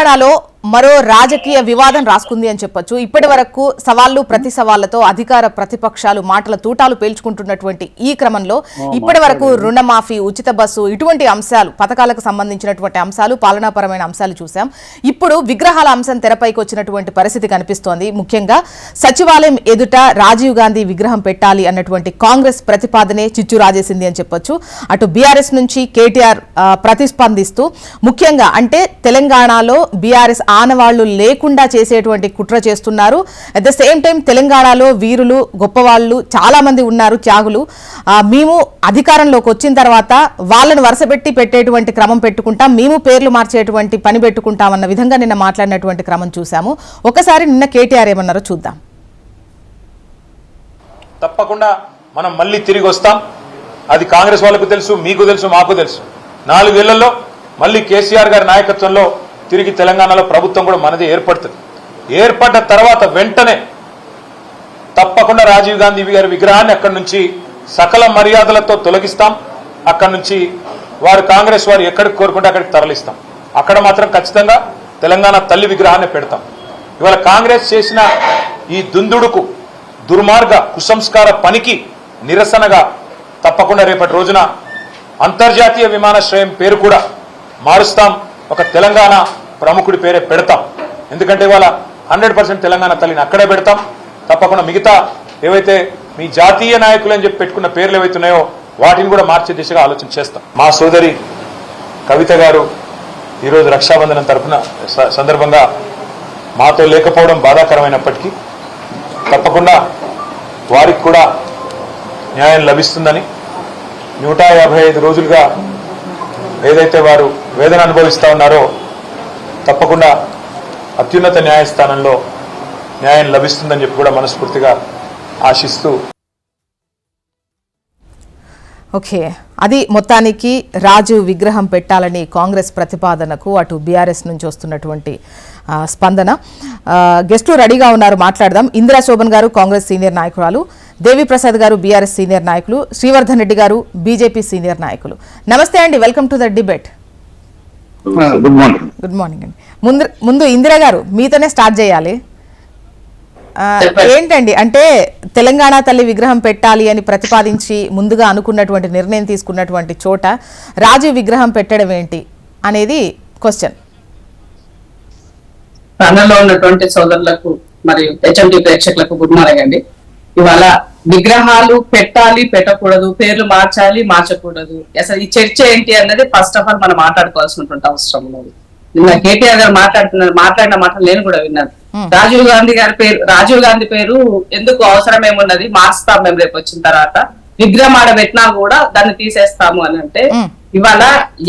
విజయవాడలో మరో రాజకీయ వివాదం రాసుకుంది అని చెప్పొచ్చు. ఇప్పటి వరకు సవాళ్ళు ప్రతి సవాళ్ళతో అధికార ప్రతిపక్షాలు మాటల తూటాలు పేల్చుకుంటున్నటువంటి ఈ క్రమంలో ఇప్పటి వరకు రుణమాఫీ ఉచిత బస్సు ఇటువంటి అంశాలు పథకాలకు సంబంధించినటువంటి అంశాలు పాలనాపరమైన అంశాలు చూసాం ఇప్పుడు విగ్రహాల అంశం తెరపైకి వచ్చినటువంటి పరిస్థితి కనిపిస్తోంది. ముఖ్యంగా సచివాలయం ఎదుట రాజీవ్ గాంధీ విగ్రహం పెట్టాలి అన్నటువంటి కాంగ్రెస్ ప్రతిపాదనే చిచ్చు రాజేసింది అని చెప్పొచ్చు. అటు బీఆర్ఎస్ నుంచి కేటీఆర్ ప్రతిస్పందిస్తూ ముఖ్యంగా అంటే తెలంగాణలో బీఆర్ఎస్ ఆనవాళ్ళు లేకుండా చేసేటువంటి కుట్ర చేస్తున్నారు. అట్ ద సేమ్ టైం తెలంగాణలో వీరులు గొప్పవాళ్ళు చాలా మంది ఉన్నారు త్యాగులు. మేము అధికారంలోకి వచ్చిన తర్వాత వాళ్ళను వరుసపెట్టి పెట్టేటువంటి క్రమం పెట్టుకుంటాం. మేము పేర్లు మార్చేటువంటి పని పెట్టుకుంటామన్న విధంగా నిన్న మాట్లాడినటువంటి క్రమం చూశాము. ఒకసారి నిన్న కేటీఆర్ ఏమన్నారో చూద్దాం. తప్పకుండా మనం మళ్ళీ తిరిగి వస్తాం. అది కాంగ్రెస్ వాళ్ళకు తెలుసు మీకు తెలుసు మాకు తెలుసు. నాలుగేళ్ళలో మళ్ళీ కేసీఆర్ గారి నాయకత్వంలో తిరిగి తెలంగాణలో ప్రభుత్వం కూడా మనది ఏర్పడుతుంది. ఏర్పడ్డ తర్వాత వెంటనే తప్పకుండా రాజీవ్ గాంధీ గారి విగ్రహాన్ని అక్కడి నుంచి సకల మర్యాదలతో తొలగిస్తాం. అక్కడి నుంచి వారు కాంగ్రెస్ వారు ఎక్కడికి కోరుకుంటే అక్కడికి తరలిస్తాం. అక్కడ మాత్రం ఖచ్చితంగా తెలంగాణ తల్లి విగ్రహాన్ని పెడతాం. ఇవాళ కాంగ్రెస్ చేసిన ఈ దుందుడుకు దుర్మార్గ కుసంస్కార పనికి నిరసనగా తప్పకుండా రేపటి రోజున అంతర్జాతీయ విమానాశ్రయం పేరు కూడా మారుస్తాం. ఒక తెలంగాణ ప్రముఖుడి పేరే పెడతాం. ఎందుకంటే ఇవాళ హండ్రెడ్ పర్సెంట్ తెలంగాణ తల్లిని అక్కడే పెడతాం. తప్పకుండా మిగతా ఏవైతే మీ జాతీయ నాయకులు అని చెప్పి పెట్టుకున్న పేర్లు ఏవైతున్నాయో వాటిని కూడా మార్చే దిశగా ఆలోచన చేస్తాం. మా సోదరి కవిత గారు ఈరోజు రక్షాబంధనం తరఫున స- సందర్భంగా మాతో లేకపోవడం బాధాకరమైనప్పటికీ తప్పకుండా వారికి కూడా న్యాయం లభిస్తుందని నూట యాభై ఐదు రోజులుగా ఏదైతే వారు వేదన అనుభవిస్తూ ఉన్నారో తప్పకుండా అత్యున్నత న్యాయస్థానంలో న్యాయం లభిస్తుందని చెప్పి కూడా మనస్ఫూర్తిగా ఆశిస్తూ ఓకే. అది మొత్తానికి రాజు విగ్రహం పెట్టాలని కాంగ్రెస్ ప్రతిపాదనకు అటు బీఆర్ఎస్ నుంచి వస్తున్నటువంటి స్పందన. గెస్టులు రెడీగా ఉన్నారు మాట్లాడదాం. ఇందిరా శోభన్ గారు కాంగ్రెస్ సీనియర్ నాయకురాలు. దేవి ప్రసాద్ గారు బీఆర్ఎస్ సీనియర్ నాయకులు. శ్రీవర్ధన్ రెడ్డి గారు బీజేపీ సీనియర్ నాయకులు. నమస్తే అండి welcome to the debate. Good morning good morning అండి. ముందు ముందు ఇందిరా గారు మీతోనే స్టార్ట్ చేయాలి. ఏంటండి అంటే తెలంగాణ తల్లి విగ్రహం పెట్టాలి అని ప్రతిపాదించి ముందుగా అనుకున్నటువంటి నిర్ణయం తీసుకున్నటువంటి చోట రాజీవ్ విగ్రహం పెట్టడం ఏంటి అనేది క్వశ్చన్ ప్యానల్లో ఉన్నటువంటి సోదరులకు మరియు హెచ్ఎండి ప్రేక్షకులకు గుడ్ మార్నింగ్ అండి. ఇవాళ విగ్రహాలు పెట్టాలి పెట్టకూడదు పేర్లు మార్చాలి మార్చకూడదు. అసలు ఈ చర్చ ఏంటి అన్నది ఫస్ట్ ఆఫ్ ఆల్ మనం మాట్లాడుకోవాల్సినటువంటి అవసరం ఉన్నది. నిన్న కేటీఆర్ గారు మాట్లాడుతున్నారు మాట్లాడిన మాటలు నేను కూడా విన్నాను. రాజీవ్ గాంధీ గారి పేరు రాజీవ్ గాంధీ పేరు ఎందుకు అవసరం ఏమున్నది మార్చుతాం మేము రేపు వచ్చిన తర్వాత. విగ్రహం ఆడ పెట్టినా కూడా దాన్ని తీసేస్తాము అని అంటే. ఇవాళ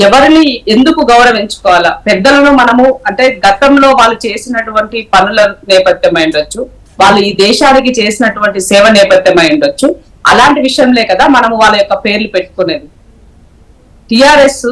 ఎవరిని ఎందుకు గౌరవించుకోవాలా? పెద్దలను మనము అంటే గతంలో వాళ్ళు చేసినటువంటి పనుల నేపథ్యమై ఉండొచ్చు వాళ్ళు ఈ దేశానికి చేసినటువంటి సేవ నేపథ్యమై ఉండొచ్చు. అలాంటి విషయంలే కదా మనము వాళ్ళ యొక్క పేర్లు పెట్టుకునేది. టిఆర్ఎస్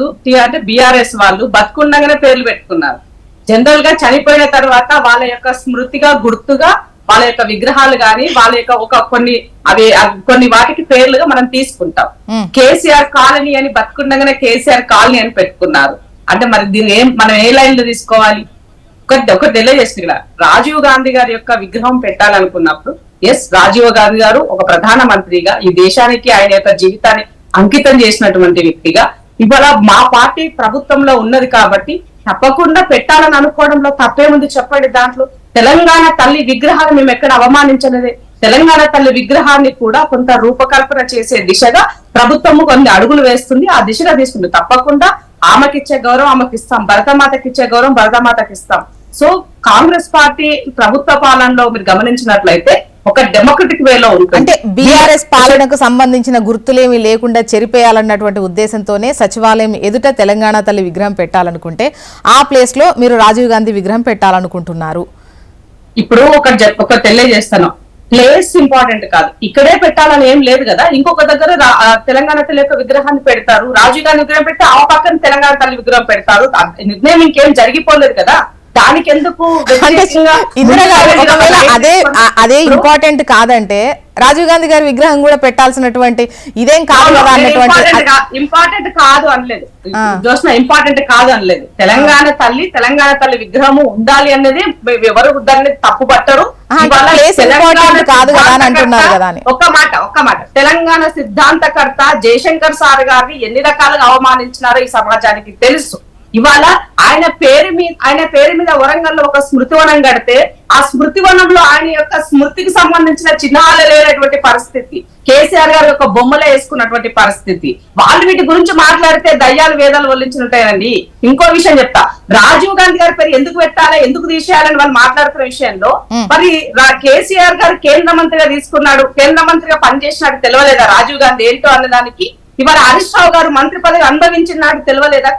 అంటే బిఆర్ఎస్ వాళ్ళు బతుకుండగానే పేర్లు పెట్టుకున్నారు. జనరల్గా చనిపోయిన తర్వాత వాళ్ళ యొక్క స్మృతిగా గుర్తుగా వాళ్ళ యొక్క విగ్రహాలు గాని వాళ్ళ యొక్క ఒక కొన్ని అవి కొన్ని వాటికి పేర్లుగా మనం తీసుకుంటాం. కేసీఆర్ కాలనీ అని బతుకుండగానే కేసీఆర్ కాలనీ అని పెట్టుకున్నారు. అంటే మరి దీన్ని ఏం మనం ఏ లైన్లో తీసుకోవాలి? ఒకటి ఒకటి తెలియజేస్తున్నా రాజీవ్ గాంధీ గారి యొక్క విగ్రహం పెట్టాలనుకున్నప్పుడు ఎస్ రాజీవ్ గాంధీ గారు ఒక ప్రధాన మంత్రిగా ఈ దేశానికి ఆయన యొక్క జీవితాన్ని అంకితం చేసినటువంటి వ్యక్తిగా ఇవాళ మా పార్టీ ప్రభుత్వంలో ఉన్నది కాబట్టి తప్పకుండా పెట్టాలని అనుకోవడంలో తప్పేముంది చెప్పండి దాంట్లో? తెలంగాణ తల్లి విగ్రహాన్ని మేము ఎక్కడ అవమానించలేదే. తెలంగాణ తల్లి విగ్రహాన్ని కూడా కొంత రూపకల్పన చేసే దిశగా ప్రభుత్వము కొన్ని అడుగులు వేస్తుంది. ఆ దిశగా తీసుకుంది తప్పకుండా ఆమెకిచ్చే గౌరవం ఆమెకి ఇస్తాం భరతమాతకి ఇచ్చే గౌరవం భరతమాతకి ఇస్తాం సో కాంగ్రెస్ పార్టీ ప్రభుత్వ పాలనలో మీరు గమనించినట్లయితే ఒక డెమోక్రటిక్ వేలో ఉంటుంది. అంటే బీఆర్ఎస్ పాలనకు సంబంధించిన గుర్తులేమి లేకుండా చెరిపేయాలన్నటువంటి ఉద్దేశంతోనే సచివాలయం ఎదుట తెలంగాణ తల్లి విగ్రహం పెట్టాలనుకుంటే ఆ ప్లేస్లో మీరు రాజీవ్ గాంధీ విగ్రహం పెట్టాలనుకుంటున్నారు. ఇప్పుడు ఒక ఒక తెలియజేస్తాను ప్లేస్ ఇంపార్టెంట్ కాదు. ఇక్కడే పెట్టాలని ఏం లేదు కదా. ఇంకొక దగ్గర ఆ తెలంగాణ తల్లి యొక్క విగ్రహాన్ని పెడతారు. రాజీవ్ గాంధీ విగ్రహం పెడితే ఆ పక్కన తెలంగాణ తల్లి విగ్రహం పెడతారు. నిర్ణయం ఇంకేం జరిగిపోలేదు కదా. అదే అదే ఇంపార్టెంట్ కాదంటే రాజీవ్ గాంధీ గారి విగ్రహం కూడా పెట్టాల్సినటువంటి ఇదేం కాదు కదా అన్నటువంటి ఇంపార్టెంట్ కాదు అనలేదు. జోస్న ఇంపార్టెంట్ కాదు అనలేదు. తెలంగాణ తల్లి తెలంగాణ తల్లి విగ్రహము ఉండాలి అనేది ఎవరు దాన్ని తప్పు పట్టరు కాదు కదా అని అంటున్నారు కదా అని. ఒక్క మాట ఒక్క మాట. తెలంగాణ సిద్ధాంతకర్త జయశంకర్ సార్ గారిని ఎన్ని రకాలుగా అవమానించినారో ఈ సమాజానికి తెలుసు. ఇవాళ ఆయన పేరు మీద ఆయన పేరు మీద వరంగల్లో ఒక స్మృతివనం కడితే ఆ స్మృతివనంలో ఆయన యొక్క స్మృతికి సంబంధించిన చిహ్నాలు లేనటువంటి పరిస్థితి కేసీఆర్ గారు యొక్క బొమ్మలే వేసుకున్నటువంటి పరిస్థితి. వాళ్ళు వీటి గురించి మాట్లాడితే దయ్యాలు వేదాలు వల్లించినట్టాయండి ఇంకో విషయం చెప్తా. రాజీవ్ గాంధీ గారి పేరు ఎందుకు పెట్టాలి ఎందుకు తీసేయాలని వాళ్ళు మాట్లాడుతున్న విషయంలో. మరి కేసీఆర్ గారు కేంద్ర మంత్రిగా తీసుకున్నాడు కేంద్ర మంత్రిగా పనిచేసినాడు తెలియలేదా రాజీవ్ గాంధీ ఏంటో అన్నదానికి ఇవాళ హరీష్ రావు గారు మంత్రి పదవి అనుభవించినాడు తెలియలేదా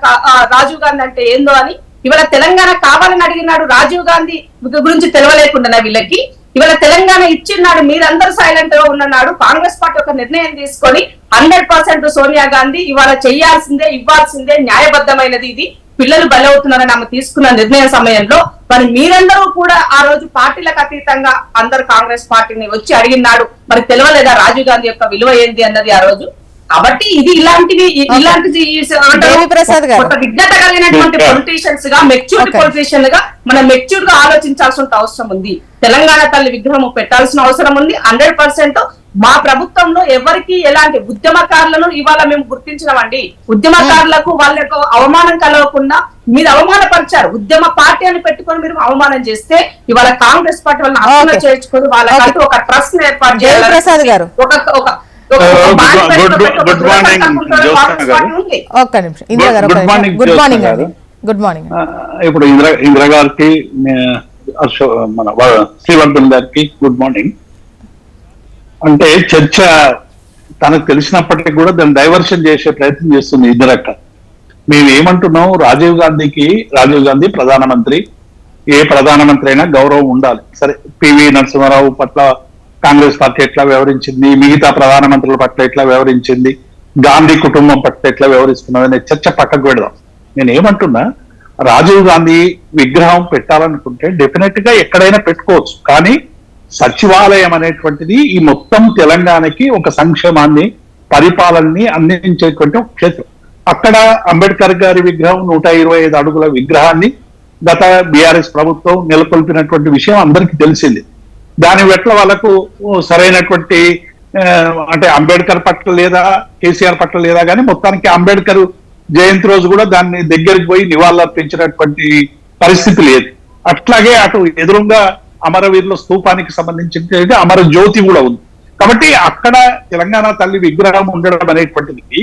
రాజీవ్ గాంధీ అంటే ఏందో అని. ఇవాళ తెలంగాణ కావాలని అడిగినాడు రాజీవ్ గాంధీ గురించి తెలియలేకుండా వీళ్ళకి. ఇవాళ తెలంగాణ ఇచ్చిన్నాడు మీరందరూ సైలెంట్గా ఉన్నాడు కాంగ్రెస్ పార్టీ ఒక నిర్ణయం తీసుకొని హండ్రెడ్ పర్సెంట్ సోనియా గాంధీ ఇవాళ చేయాల్సిందే ఇవ్వాల్సిందే న్యాయబద్ధమైనది ఇది. పిల్లలు బలవుతున్నారని ఆమె తీసుకున్న నిర్ణయం సమయంలో మరి మీరందరూ కూడా ఆ రోజు పార్టీలకు అతీతంగా అందరు కాంగ్రెస్ పార్టీని వచ్చి అడిగినాడు. మరి తెలియలేదా రాజీవ్ గాంధీ యొక్క విలువ ఏంది అన్నది ఆ రోజు? కాబట్టి ఇది ఇలాంటివి ఇ- ఇలాంటిది ఈ స- అంటారు, దేవి ప్రసాద్ గారు. ఒక విజ్ఞత కలిగినటువంటి. పొలిటీషియన్స్గా మెచ్యూర్డ్. పొలిటీషియన్గా మనం మెచ్యూర్డ్గా ఆలోచించాల్సిన అవసరం ఉంది తెలంగాణ తల్లి విగ్రహం పెట్టాల్సిన అవసరం ఉంది హండ్రెడ్ పర్సెంట్ మా ప్రభుత్వంలో ఎవరికి ఎలాంటి ఉద్యమకారులను ఇవాళ మేము గుర్తించినామండి ఉద్యమకారులకు వాళ్ళ యొక్క అవమానం కలగకుండా మీరు అవమానపరిచారు ఉద్యమ పార్టీ అని పెట్టుకొని మీరు అవమానం చేస్తే ఇవాళ కాంగ్రెస్ పార్టీ వాళ్ళని Okay. చేర్చుకొని వాళ్ళకంటూ ఒక ట్రస్ట్ ఏర్పాటు గారు. ఒక ఒక Uh. ఒక్క నిమిషం ఇందిరా గారు. గుడ్ మార్నింగ్ అండి గారు. గుడ్ మార్నింగ్ ఆ, ఇప్పుడు ఇందిరా ఇందిరా గారికి మన శ్రీవర్ధన్ గారికి గుడ్ మార్నింగ్ అంటే చర్చ తనకు తెలిసినప్పటికీ కూడా దాన్ని డైవర్షన్ చేసే ప్రయత్నం చేస్తుంది ఇందిరక్క మేము ఏమంటున్నాం రాజీవ్ గాంధీకి రాజీవ్ గాంధీ ప్రధానమంత్రి ఏ ప్రధానమంత్రి అయినా గౌరవం ఉండాలి సరే పివి నరసింహారావు పట్ల కాంగ్రెస్ పార్టీ ఎట్లా వ్యవహరించింది? మిగతా ప్రధానమంత్రుల పట్ల ఎట్లా వ్యవహరించింది? గాంధీ కుటుంబం పట్ల ఎట్లా వ్యవహరిస్తున్నది అనే చర్చ పక్కకు పెడదాం. నేను ఏమంటున్నా రాజీవ్ గాంధీ విగ్రహం పెట్టాలనుకుంటే డెఫినెట్గా ఎక్కడైనా పెట్టుకోవచ్చు. కానీ సచివాలయం అనేటువంటిది ఈ మొత్తం తెలంగాణకి ఒక సంక్షేమాన్ని పరిపాలనని అందించేటువంటి ఒక క్షేత్రం. అక్కడ అంబేద్కర్ గారి విగ్రహం నూట ఇరవై ఐదు అడుగుల విగ్రహాన్ని గత బీఆర్ఎస్ ప్రభుత్వం నెలకొల్పినటువంటి విషయం అందరికీ తెలిసింది. దాని వెట్ల వాళ్ళకు సరైనటువంటి అంటే అంబేద్కర్ పట్ల లేదా కేసీఆర్ పట్ల లేదా కానీ మొత్తానికి అంబేద్కర్ జయంతి రోజు కూడా దాన్ని దగ్గరికి పోయి నివాళులర్పించినటువంటి పరిస్థితి లేదు. అట్లాగే అటు ఎదురుగా అమరవీరుల స్తూపానికి సంబంధించిన అమర జ్యోతి కూడా ఉంది. కాబట్టి అక్కడ తెలంగాణ తల్లి విగ్రహం ఉండడం అనేటువంటిది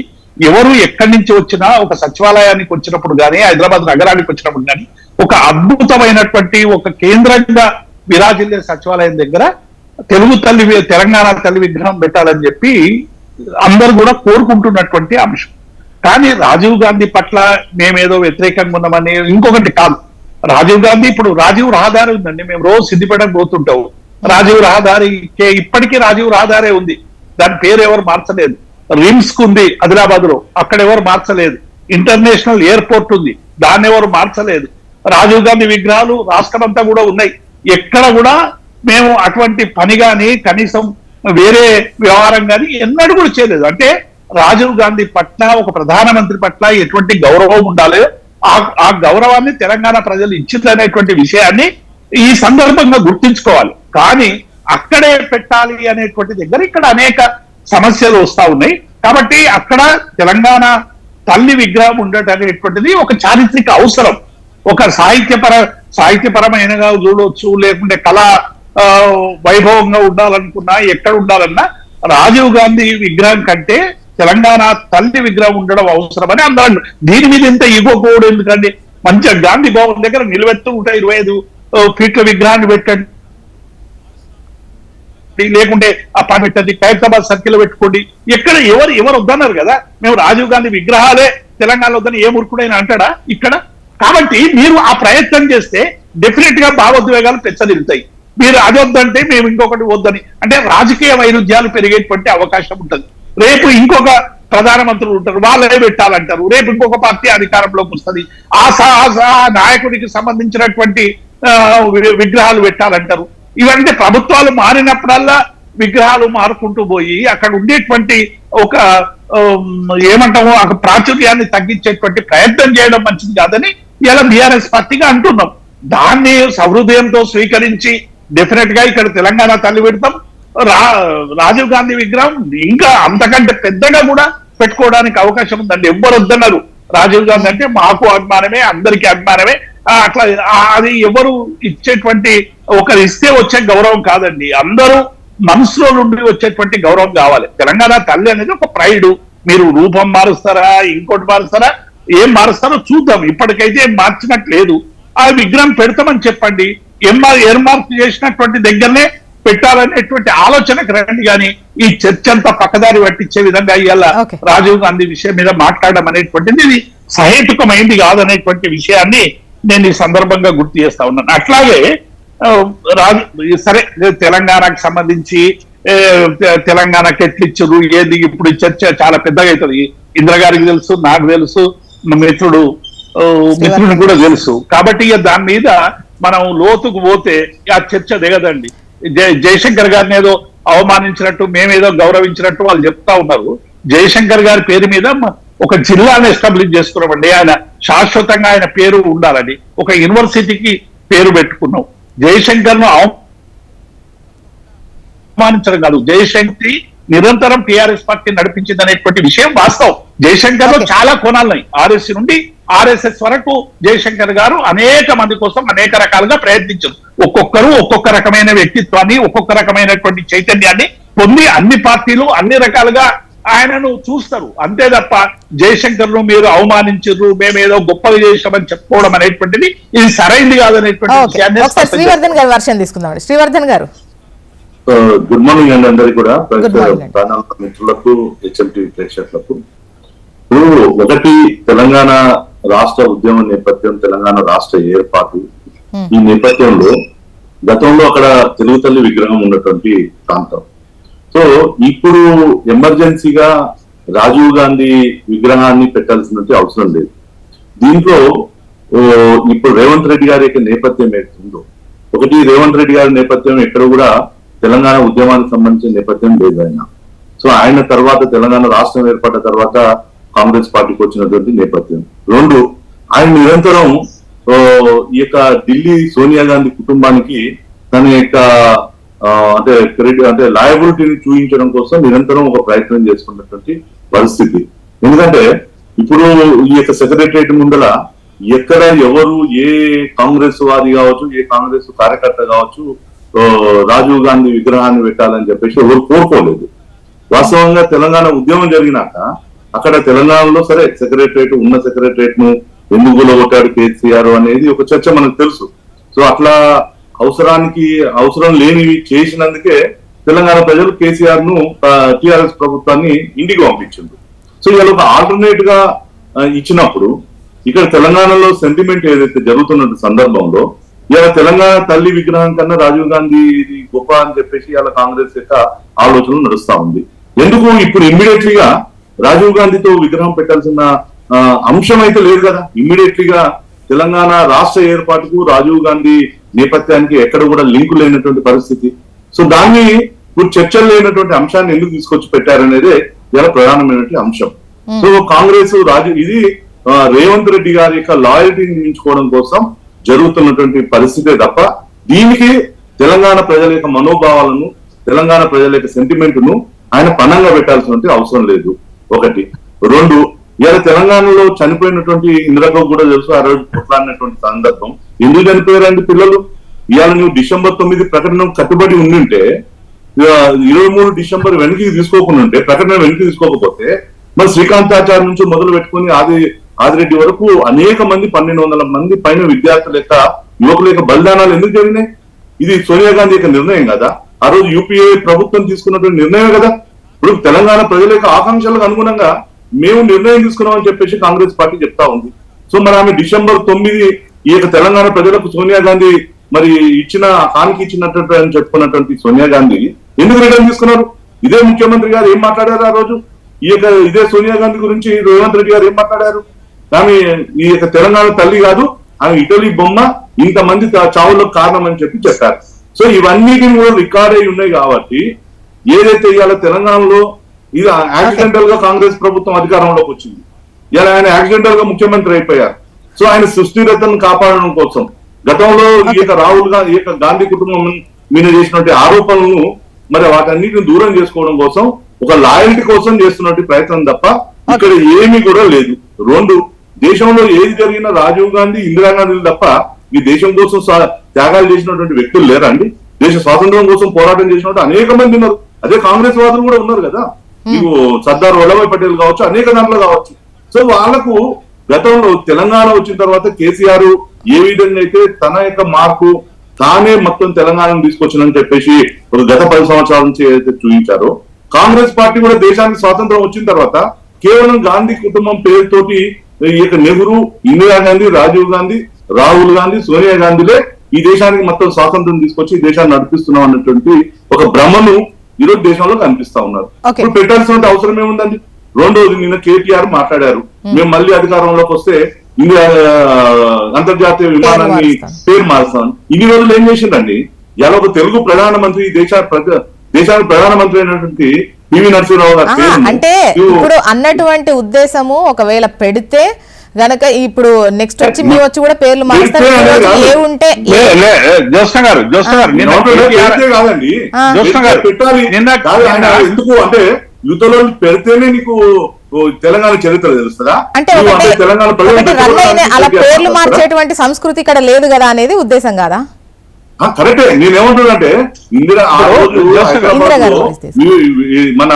ఎవరు ఎక్కడి నుంచి వచ్చినా ఒక సచివాలయానికి వచ్చినప్పుడు కానీ హైదరాబాద్ నగరానికి వచ్చినప్పుడు కానీ ఒక అద్భుతమైనటువంటి ఒక కేంద్రంగా విరాజిల్లే సచివాలయం దగ్గర తెలుగు తల్లి తెలంగాణ తల్లి విగ్రహం పెట్టాలని చెప్పి అందరూ కూడా కోరుకుంటున్నటువంటి అంశం. కానీ రాజీవ్ గాంధీ పట్ల మేమేదో వ్యతిరేకంగా ఉన్నామని ఇంకొకటి కాదు. రాజీవ్ గాంధీ ఇప్పుడు రాజీవ్ రహదారి ఉందండి. మేము రోజు సిద్దిపేటకు పోతుంటాము. రాజీవ్ రహదారి ఇప్పటికీ రాజీవ్ రహదారే ఉంది. దాని పేరు ఎవరు మార్చలేదు. రిమ్స్కు ఉంది ఆదిలాబాద్లో అక్కడ ఎవరు మార్చలేదు. ఇంటర్నేషనల్ ఎయిర్పోర్ట్ ఉంది. దాన్ని ఎవరు మార్చలేదు. రాజీవ్ గాంధీ విగ్రహాలు రాష్ట్రమంతా కూడా ఉన్నాయి. ఎక్కడ కూడా మేము అటువంటి పని కానీ కనీసం వేరే వ్యవహారం కానీ ఎన్నడూ కూడా చేయలేదు. అంటే రాజీవ్ గాంధీ పట్ల ఒక ప్రధానమంత్రి పట్ల ఎటువంటి గౌరవం ఉండాలి. ఆ ఆ గౌరవాన్ని తెలంగాణ ప్రజలు ఇచ్చిందనేటువంటి విషయాన్ని ఈ సందర్భంగా గుర్తించుకోవాలి. కానీ అక్కడే పెట్టాలి అనేటువంటి దగ్గర ఇక్కడ అనేక సమస్యలు వస్తా ఉన్నాయి. కాబట్టి అక్కడ తెలంగాణ తల్లి విగ్రహం ఉండటం అనేటువంటిది ఒక చారిత్రక అవసరం. ఒక సాహిత్యపర సాహిత్యపరమైనగా చూడొచ్చు లేకుంటే కళా వైభవంగా ఉండాలనుకున్నా ఎక్కడ ఉండాలన్నా రాజీవ్ గాంధీ విగ్రహం కంటే తెలంగాణ తల్లి విగ్రహం ఉండడం అవసరమని అందరూ దీని మీద ఇంత ఇగో ఎందుకండి? మంచిగా గాంధీ భవన్ దగ్గర నిలబెత్తు ఉంటా ఇరవై ఐదు ఫీట్ల విగ్రహాన్ని పెట్టండి. లేకుంటే ఆ పని పెట్టండి ఖైరతాబాద్ సర్కిల్ పెట్టుకోండి. ఎక్కడ ఎవరు ఎవరు వద్దన్నారు కదా? మేము రాజీవ్ గాంధీ విగ్రహాలే తెలంగాణ వద్దని ఏ మురుకుడైనా అంటాడా? ఇక్కడ కాబట్టి మీరు ఆ ప్రయత్నం చేస్తే డెఫినెట్గా భావోద్వేగాలు పెచ్చదిరుతాయి. మీరు అది వద్దంటే మేము ఇంకొకటి వద్దని. అంటే రాజకీయ వైరుధ్యాలు పెరిగేటువంటి అవకాశం ఉంటుంది. రేపు ఇంకొక ప్రధానమంత్రులు ఉంటారు. వాళ్ళే పెట్టాలంటారు. రేపు ఇంకొక పార్టీ అధికారంలోకి వస్తుంది. ఆ నాయకుడికి సంబంధించినటువంటి విగ్రహాలు పెట్టాలంటారు. ఇవంటే ప్రభుత్వాలు మారినప్పుడల్లా విగ్రహాలు మారుకుంటూ పోయి అక్కడ ఉండేటువంటి ఒక ఏమంటాము ప్రాచుర్యాన్ని తగ్గించేటువంటి ప్రయత్నం చేయడం మంచిది కాదని ఇలా బీఆర్ఎస్ పార్టీగా అంటున్నాం. దాన్ని సహృదయంతో స్వీకరించి డెఫినెట్గా ఇక్కడ తెలంగాణ తల్లి పెడతాం. రా రాజీవ్ గాంధీ విగ్రహం ఇంకా అంతకంటే పెద్దగా కూడా పెట్టుకోవడానికి అవకాశం ఉందండి ఎవ్వరు వద్దన్నారు. రాజీవ్ గాంధీ అంటే మాకు అభిమానమే అందరికీ అభిమానమే. అట్లా అది ఎవరు ఇచ్చేటువంటి ఒకరు ఇస్తే వచ్చే గౌరవం కాదండి. అందరూ మనసులో నుండి వచ్చేటువంటి గౌరవం కావాలి. తెలంగాణ తల్లి అనేది ఒక ప్రైడ్. మీరు రూపం మారుస్తారా ఇంకోటి మారుస్తారా? ఏం మారుస్తారో చూద్దాం. ఇప్పటికైతే ఏం మార్చినట్టు లేదు. ఆ విగ్రహం పెడతామని చెప్పండి. ఎంఆర్ ఎయిర్మార్క్ చేసినటువంటి దగ్గరనే పెట్టాలనేటువంటి ఆలోచనకు రండి కానీ ఈ చర్చ అంతా పక్కదారి పట్టించే విధంగా ఇవాళ. రాజీవ్ గాంధీ విషయం మీద మాట్లాడడం అనేటువంటిది ఇది సహేతుకమైంది కాదనేటువంటి విషయాన్ని నేను ఈ సందర్భంగా గుర్తు చేస్తా ఉన్నాను. అట్లాగే రాజు సరే తెలంగాణకు సంబంధించి తెలంగాణకి ఎట్లు ఇచ్చారు ఏది ఇప్పుడు చర్చ చాలా పెద్దగా అవుతుంది. ఇంద్రగారికి తెలుసు నాకు తెలుసు. మిత్రుడు ఆ, మిత్రుడికి కూడా తెలుసు. కాబట్టి ఇక దాని మీద మనం లోతుకు పోతే ఆ చర్చ దిగదండి. జయ జయశంకర్ గారిని ఏదో అవమానించినట్టు మేమేదో గౌరవించినట్టు వాళ్ళు చెప్తా ఉన్నారు. జయశంకర్ గారి పేరు మీద ఒక జిల్లాను ఎస్టాబ్లిష్ చేసుకున్నామండి ఆయన శాశ్వతంగా ఆయన పేరు ఉండాలని ఒక యూనివర్సిటీకి పేరు పెట్టుకున్నాం. జయశంకర్ను అవమానించడం కాదు. జయశంకర్ నిరంతరం టిఆర్ఎస్ పార్టీ నడిపించింది అనేటువంటి విషయం వాస్తవం. జయశంకర్లో. చాలా కోణాలు ఉన్నాయి. ఆర్ఎస్ నుండి ఆర్ఎస్ఎస్ వరకు జయశంకర్ గారు అనేక మంది కోసం అనేక రకాలుగా ప్రయత్నించారు. ఒక్కొక్కరు ఒక్కొక్క రకమైన వ్యక్తిత్వాన్ని ఒక్కొక్క రకమైనటువంటి చైతన్యాన్ని పొంది అన్ని పార్టీలు అన్ని రకాలుగా ఆయనను చూస్తారు. అంతే తప్ప జయశంకర్ను మీరు అవమానించారు మేమేదో గొప్పగా చేసామని చెప్పుకోవడం అనేటువంటిది ఇది సరైంది కాదనేటువంటి శ్రీవర్ధన్ గారి వర్షం తీసుకుందామండి. శ్రీవర్ధన్ గారు. గుడ్ మార్నింగ్ అండి అందరికి కూడా. మిత్రులకు హెచ్ఎంటి ప్రేక్షకులకు. ఇప్పుడు ఒకటి తెలంగాణ రాష్ట్ర ఉద్యమ నేపథ్యం తెలంగాణ రాష్ట్ర ఏర్పాటు. ఈ నేపథ్యంలో గతంలో అక్కడ తెలుగు తల్లి విగ్రహం ఉన్నటువంటి ప్రాంతం. సో ఇప్పుడు ఎమర్జెన్సీగా రాజీవ్ గాంధీ విగ్రహాన్ని పెట్టాల్సినటువంటి అవసరం లేదు. దీంట్లో ఇప్పుడు రేవంత్ రెడ్డి గారి యొక్క నేపథ్యం ఏమిటో ఒకటి రేవంత్ రెడ్డి గారి నేపథ్యం ఎక్కడ కూడా తెలంగాణ ఉద్యమానికి సంబంధించిన నేపథ్యం లేదు ఆయన. సో ఆయన తర్వాత తెలంగాణ రాష్ట్రం ఏర్పడ్డ తర్వాత కాంగ్రెస్ పార్టీకి వచ్చినటువంటి నేపథ్యం. రెండు ఆయన నిరంతరం ఈ యొక్క ఢిల్లీ సోనియా గాంధీ కుటుంబానికి తన యొక్క అంటే క్రెడిట్ అంటే లయబిలిటీని చూపించడం కోసం నిరంతరం ఒక ప్రయత్నం చేసుకున్నటువంటి పరిస్థితి. ఎందుకంటే ఇప్పుడు ఈ యొక్క సెక్రటరియట్ ముందర ఎక్కడ ఎవరు ఏ కాంగ్రెస్ వాది కావచ్చు ఏ కాంగ్రెస్ కార్యకర్త కావచ్చు రాజీవ్ గాంధీ విగ్రహాన్ని పెట్టాలని చెప్పేసి ఎవరు కోరుకోలేదు. వాస్తవంగా తెలంగాణ ఉద్యమం జరిగినాక అక్కడ తెలంగాణలో సరే సెక్రటరేట్ ఉన్న సెక్రటరేట్ను ఎందుకు కూలగొట్టాడు కేసీఆర్ అనేది ఒక చర్చ మనకు తెలుసు. సో అట్లా అవసరానికి అవసరం లేనివి చేసినందుకే తెలంగాణ ప్రజలు కేసీఆర్ను టిఆర్ఎస్ ప్రభుత్వాన్ని ఇంటికి పంపించింది సో ఇలా ఒక ఆల్టర్నేట్గా ఇచ్చినప్పుడు ఇక్కడ తెలంగాణలో సెంటిమెంట్ ఏదైతే జరుగుతున్న సందర్భంలో ఇవాళ తెలంగాణ తల్లి విగ్రహం కన్నా రాజీవ్ గాంధీ గొప్ప అని చెప్పేసి ఇవాళ కాంగ్రెస్ యొక్క ఆలోచన నడుస్తా ఉంది. ఎందుకు ఇప్పుడు ఇమ్మీడియట్లీ గా రాజీవ్ గాంధీతో విగ్రహం పెట్టాల్సిన అంశం అయితే లేదు కదా. ఇమ్మీడియట్లీ తెలంగాణ రాష్ట్ర ఏర్పాటుకు రాజీవ్ గాంధీ నేపథ్యానికి ఎక్కడ కూడా లింకు లేనటువంటి పరిస్థితి. సో దాన్ని ఇప్పుడు చర్చలు లేనటువంటి అంశాన్ని ఎందుకు తీసుకొచ్చి పెట్టారనేదే ఇలా ప్రధానమైనటువంటి అంశం. సో కాంగ్రెస్ రాజు ఇది రేవంత్ రెడ్డి గారి యొక్క లాయల్టీని మించుకోవడం కోసం జరుగుతున్నటువంటి పరిస్థితే తప్ప దీనికి తెలంగాణ ప్రజల యొక్క మనోభావాలను తెలంగాణ ప్రజల యొక్క సెంటిమెంట్ను ఆయన పణంగా పెట్టాల్సినటువంటి అవసరం లేదు. ఒకటి. రెండు ఇలా తెలంగాణలో చనిపోయినటువంటి ఇందిరకు కూడా తెలుసు ఆ రోజు కొట్లాడినటువంటి సందర్భం. ఎందుకు చనిపోయారండి పిల్లలు? ఇవాళ నువ్వు డిసెంబర్ తొమ్మిది ప్రకటన కట్టుబడి ఉండింటే ఇరవై మూడు డిసెంబర్ వెనక్కి తీసుకోకుండా ఉంటే ప్రకటన వెనక్కి తీసుకోకపోతే మరి శ్రీకాంతాచార్య నుంచి మొదలు పెట్టుకుని ఆది ఆదిరెడ్డి వరకు అనేక మంది పన్నెండు వందల మంది పైన విద్యార్థుల యొక్క యువకుల యొక్క బలిదానాలు ఎందుకు జరిగినాయి? ఇది సోనియా గాంధీ యొక్క నిర్ణయం కదా? ఆ రోజు యూపీఏ ప్రభుత్వం తీసుకున్నటువంటి నిర్ణయం కదా? ఇప్పుడు తెలంగాణ ప్రజల యొక్క ఆకాంక్షలకు అనుగుణంగా మేము నిర్ణయం తీసుకున్నామని చెప్పేసి కాంగ్రెస్ పార్టీ చెప్తా ఉంది. సో మరి ఆమె డిసెంబర్ తొమ్మిది ఈ యొక్క తెలంగాణ ప్రజలకు సోనియా గాంధీ మరి ఇచ్చిన హామీకి ఇచ్చినటువంటి అని చెప్పుకున్నటువంటి సోనియా గాంధీ ఎందుకు నిర్ణయం తీసుకున్నారు? ఇదే ముఖ్యమంత్రి గారు ఏం మాట్లాడారు ఆ రోజు? ఈ యొక్క ఇదే సోనియా గాంధీ గురించి రేవంత్ రెడ్డి గారు ఏం మాట్లాడారు? ఆమె ఈ యొక్క తెలంగాణ తల్లి కాదు ఆమె ఇటలీ బొమ్మ ఇంతమంది చావులకు కారణం అని చెప్పి చెప్పారు. సో ఇవన్నిటిని కూడా రికార్డ్ అయి ఉన్నాయి కాబట్టి ఏదైతే ఇవాళ తెలంగాణలో ఇది యాక్సిడెంటల్గా కాంగ్రెస్ ప్రభుత్వం అధికారంలోకి వచ్చింది ఇలా ఆయన యాక్సిడెంటల్గా ముఖ్యమంత్రి అయిపోయారు. సో ఆయన సుస్థిరతను కాపాడడం కోసం గతంలో ఈ యొక్క రాహుల్ గాంధీ ఈ యొక్క గాంధీ కుటుంబం మీద చేసినటువంటి ఆరోపణలను మరి వాటన్నిటిని దూరం చేసుకోవడం కోసం ఒక లాయల్టీ కోసం చేస్తున్నట్టు ప్రయత్నం తప్ప ఇక్కడ ఏమీ కూడా లేదు. రెండు దేశంలో ఏది జరిగినా రాజీవ్ గాంధీ ఇందిరాగాంధీ తప్ప ఈ దేశం కోసం త్యాగాలు చేసినటువంటి వ్యక్తులు లేరండి దేశ స్వాతంత్రం కోసం పోరాటం చేసినట్టు అనేక మంది ఉన్నారు. అదే కాంగ్రెస్ వాదులు కూడా ఉన్నారు కదా? మీకు సర్దార్ వల్లభాయ్ పటేల్ కావచ్చు అనేక దాంట్లో కావచ్చు. సో వాళ్ళకు గతంలో తెలంగాణ వచ్చిన తర్వాత కేసీఆర్ ఏ విధంగా అయితే తన యొక్క మార్పు తానే మొత్తం తెలంగాణను తీసుకొచ్చిందని చెప్పేసి ఒక గత పది సంవత్సరాల నుంచి ఏదైతే చూపించారో కాంగ్రెస్ పార్టీ కూడా దేశానికి స్వాతంత్రం వచ్చిన తర్వాత కేవలం గాంధీ కుటుంబం పేరుతోటి ఈ యొక్క నెహ్రూ ఇందిరాగాంధీ రాజీవ్ గాంధీ రాహుల్ గాంధీ సోనియా గాంధీలే ఈ దేశానికి మొత్తం స్వాతంత్రం తీసుకొచ్చి ఈ దేశాన్ని నడిపిస్తున్నాం అన్నటువంటి ఒక భ్రమను ఈరోజు దేశంలో కనిపిస్తా ఉన్నారు. ఇప్పుడు పెట్టాల్సిన అవసరం ఏముందండి? రెండోది నిన్న కేటీఆర్ మాట్లాడారు. మేము. మళ్ళీ అధికారంలోకి వస్తే ఇండియా అంతర్జాతీయ విమానాన్ని. పేరు మారుస్తాం. ఇన్ని రోజులు ఏం చేసిందండి ఇలా ఒక తెలుగు ప్రధానమంత్రి ఈ దేశ దేశానికి ప్రధానమంత్రి అయినటువంటి పివి నరసింహరావు అంటే ఇప్పుడు అన్నటువంటి ఉద్దేశము ఒకవేళ పెడితే గనక ఇప్పుడు నెక్స్ట్ వచ్చి మీ వచ్చి కూడా పేర్లు మారుస్తారు. ఏ. ఉంటే జ్యోత్స్న గారు జ్యోత్స్న గారు కాదండి. గారు, పెట్టాలి. ఎందుకు అంటే యుద్ధలో పెడితేనే నీకు తెలంగాణ చరిత్ర తెలుస్తుందా? అంటే తెలంగాణ అలా పేర్లు? మార్చేటువంటి సంస్కృతి ఇక్కడ లేదు కదా అనేది ఉద్దేశం కాదా? కరెక్టే. నేనేమంటున్నానంటే ఇందిరా ఆ రోజు మన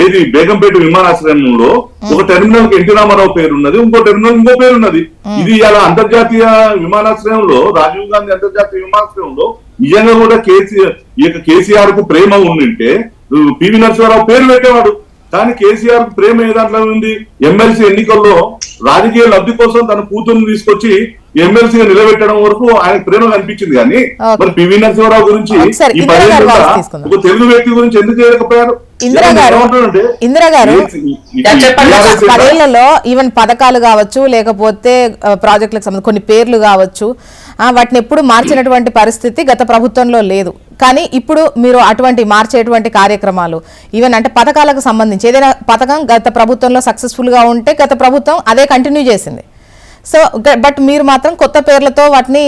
ఏది బేగంపేట విమానాశ్రయంలో ఒక టెర్మినల్కి ఎన్టీ రామారావు పేరు ఉన్నది ఇంకో టెర్మినల్ ఇంకో పేరు ఉన్నది ఇది ఇలా అంతర్జాతీయ విమానాశ్రయంలో రాజీవ్ గాంధీ అంతర్జాతీయ విమానాశ్రయంలో నిజంగా కూడా కేసీఆర్ ఈ యొక్క కేసీఆర్కు ప్రేమ ఉండింటే పివి నరసింహారావు పేరు పెట్టేవాడు. కానీ కేసీఆర్ ప్రేమ ఏ దాంట్లో ఉంది? ఎమ్మెల్సీ ఎన్నికల్లో రాజకీయ లబ్ధి కోసం తన కూతురుని తీసుకొచ్చి ఎమ్మెల్సీగా నిలబెట్టడం వరకు ఆయన ప్రేమ కనిపించింది. కానీ. మరి పివి నరసింహారావు గురించి ఈ. ఒక తెలుగు వ్యక్తి గురించి ఎందుకు చేయలేకపోయారు? పదేళ్ళలో ఈవెన్ పథకాలు కావచ్చు లేకపోతే ప్రాజెక్టులకు సంబంధించి కొన్ని పేర్లు కావచ్చు ఆ, వాటిని ఎప్పుడు మార్చినటువంటి పరిస్థితి గత ప్రభుత్వంలో లేదు. కానీ ఇప్పుడు మీరు అటువంటి మార్చేటువంటి కార్యక్రమాలు ఈవెన్ అంటే పథకాలకు సంబంధించి ఏదైనా పథకం గత ప్రభుత్వంలో సక్సెస్ఫుల్గా ఉంటే గత ప్రభుత్వం అదే కంటిన్యూ చేసింది. సో బట్ మీరు మాత్రం కొత్త పేర్లతో వాటిని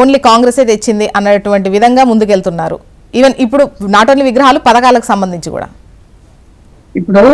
ఓన్లీ కాంగ్రెసే తెచ్చింది అన్నటువంటి విధంగా ముందుకెళ్తున్నారు. ఈవెన్ ఇప్పుడు నాట్ ఓన్లీ విగ్రహాలు పథకాలకు సంబంధించి కూడా. ఇప్పుడు